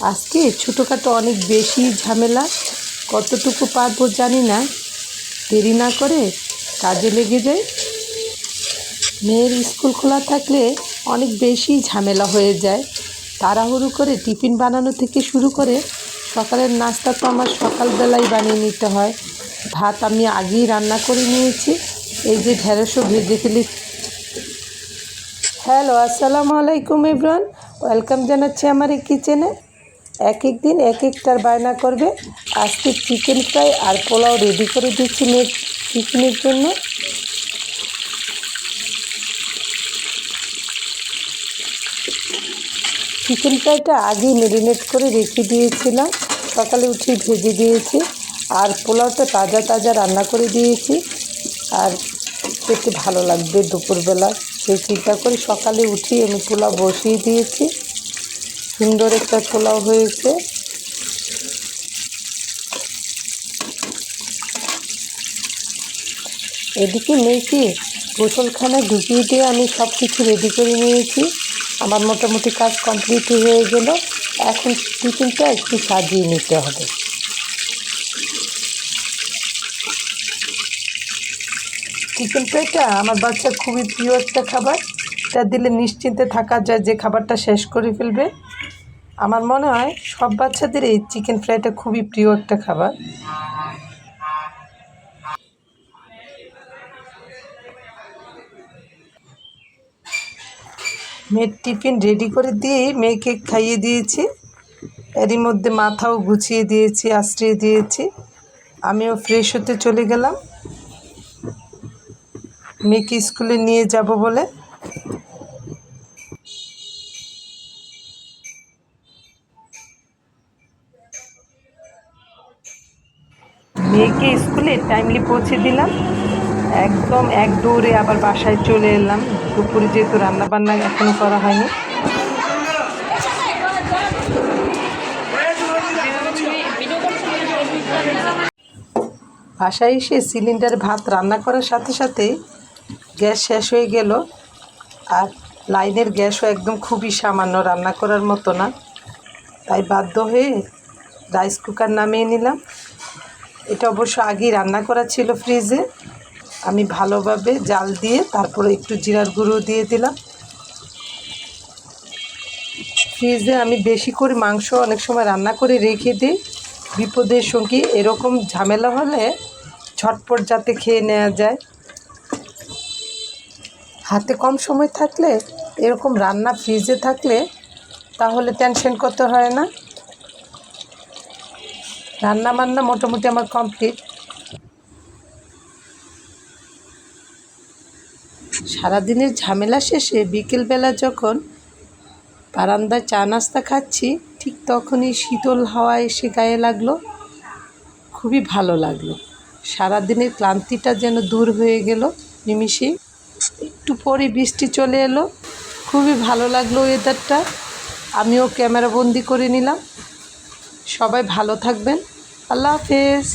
আজকে ছোটোখাটো অনেক বেশি ঝামেলা, কতটুকু পারব জানি না। দেরি না করে কাজে লেগে যাই। মেয়ের স্কুল খোলা থাকলে অনেক বেশি ঝামেলা হয়ে যায়। তাড়াহুড়ো করে টিফিন বানানো থেকে শুরু করে সকালের নাস্তা তো আমার সকালবেলায় বানিয়ে নিতে হয়। ভাত আমি আগেই রান্না করে নিয়েছি। এই যে ঢেঁড়সও ভেজে ফেলি। হ্যালো, আসসালামু আলাইকুম ইব্রান ওয়েলকাম জানাচ্ছি আমার এই কিচেনে। এক এক দিন এক একটার বায়না করবে। আজকে চিকেন ফ্রাই আর পোলাও রেডি করে দিচ্ছি মেয়ের টিফিনের জন্য। চিকেন ফ্রাইটা আগেই ম্যারিনেট করে রেখে দিয়েছিলাম। সকালে উঠে ভেজে দিয়েছি। আর পোলাওটা তাজা তাজা রান্না করে দিয়েছি। আর খেতে ভালো লাগবে দুপুরবেলা। সেই চিন্তা করে সকালে উঠি আমি পোলাও বসিয়ে দিয়েছি। সুন্দর একটা পোলাও হয়েছে। এদিকে মেয়েকে গোসলখানায় ঢুকিয়ে দিয়ে আমি সব কিছু রেডি করে নিয়েছি। আমার মোটামুটি কাজ কমপ্লিট হয়ে গেল। এখন টিফিনটা একটু সাজিয়ে নিতে হবে। চিকেন ফ্রাইটা আমার বাচ্চার খুবই প্রিয় একটা খাবার। এটা দিলে নিশ্চিন্তে থাকা যায় যে খাবারটা শেষ করে ফেলবে। আমার মনে হয় সব বাচ্চাদের এই চিকেন ফ্রাইটা খুবই প্রিয় একটা খাবার। মেয়ের টিফিন রেডি করে দিয়ে মেয়েকে খাইয়ে দিয়েছি। এরই মধ্যে মাথাও গুছিয়ে দিয়েছি, আশ্রিয়ে দিয়েছি। আমিও ফ্রেশ হতে চলে গেলাম। মেয়েকে স্কুলে নিয়ে যাব বলে। মেয়েকে স্কুলে টাইমলি পৌঁছে দিলাম। একদম এক দৌড়ে আবার বাসায় চলে এলাম। দুপুরে যেহেতু রান্না বান্না এখনও করা হয়নি। বাসায় এসে সিলিন্ডারে ভাত রান্না করার সাথে সাথে গ্যাস শেষ হয়ে গেল। আর লাইনের গ্যাসও একদম খুবই সামান্য, রান্না করার মতো না। তাই বাধ্য হয়ে রাইস কুকার নামিয়ে নিলাম। এটা অবশ্য আগেই রান্না করা ছিল ফ্রিজে। আমি ভালোভাবে জাল দিয়ে তারপরে একটু জিরার গুঁড়ো দিয়ে দিলাম। ফ্রিজে আমি বেশি করে মাংস অনেক সময় রান্না করে রেখে দিই। বিপদের সঙ্গে এরকম ঝামেলা হলে ঝটপট যাতে খেয়ে নেওয়া যায়। হাতে কম সময় থাকলে এরকম রান্না ফ্রিজে থাকলে তাহলে টেনশন করতে হয় না। রান্না বান্না মোটামুটি আমার কমপ্লিট সারাদিনের ঝামেলা শেষে বিকেলবেলা যখন বারান্দায় চা নাস্তা খাচ্ছি, ঠিক তখনই শীতল হাওয়া এসে গায়ে লাগল। খুবই ভালো লাগল। সারাদিনের ক্লান্তিটা যেন দূর হয়ে গেল নিমিষে একটু পরে বৃষ্টি চলে এলো। খুবই ভালো লাগল ওয়েদারটা আমিও ক্যামেরা বন্দি করে নিলাম। সবাই ভালো থাকবেন। আল্লাহ হাফেজ